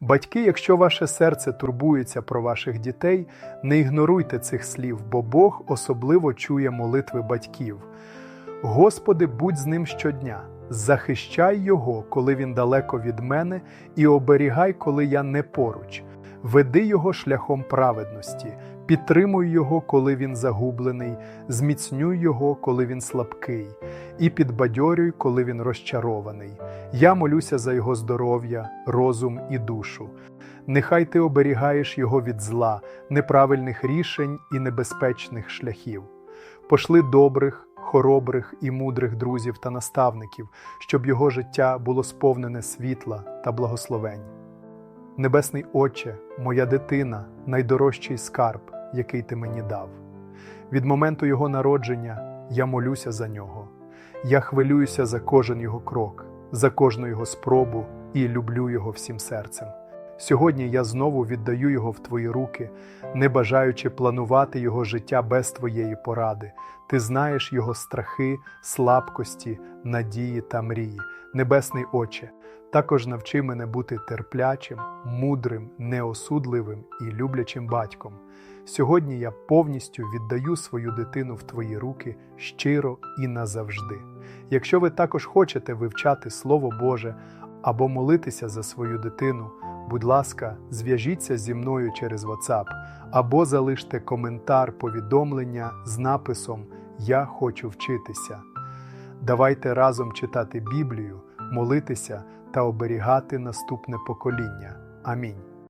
Батьки, якщо ваше серце турбується про ваших дітей, не ігноруйте цих слів, бо Бог особливо чує молитви батьків. Господи, будь з ним щодня, захищай його, коли він далеко від мене, і оберігай, коли я не поруч. Веди його шляхом праведності, підтримуй його, коли він загублений, зміцнюй його, коли він слабкий, і підбадьорюй, коли він розчарований. Я молюся за його здоров'я, розум і душу. Нехай ти оберігаєш його від зла, неправильних рішень і небезпечних шляхів. Пошли добрих, хоробрих і мудрих друзів та наставників, щоб його життя було сповнене світла та благословень. Небесний Отче, моя дитина, найдорожчий скарб, який ти мені дав. Від моменту його народження я молюся за нього. Я хвилююся за кожен його крок, за кожну його спробу і люблю його всім серцем. Сьогодні я знову віддаю його в твої руки, не бажаючи планувати його життя без твоєї поради. Ти знаєш його страхи, слабкості, надії та мрії, Небесний Отче. Також навчи мене бути терплячим, мудрим, неосудливим і люблячим батьком. Сьогодні я повністю віддаю свою дитину в твої руки щиро і назавжди. Якщо ви також хочете вивчати Слово Боже або молитися за свою дитину, будь ласка, зв'яжіться зі мною через WhatsApp або залиште коментар повідомлення з написом Я хочу вчитися. Давайте разом читати Біблію, молитися та оберігати наступне покоління. Амінь.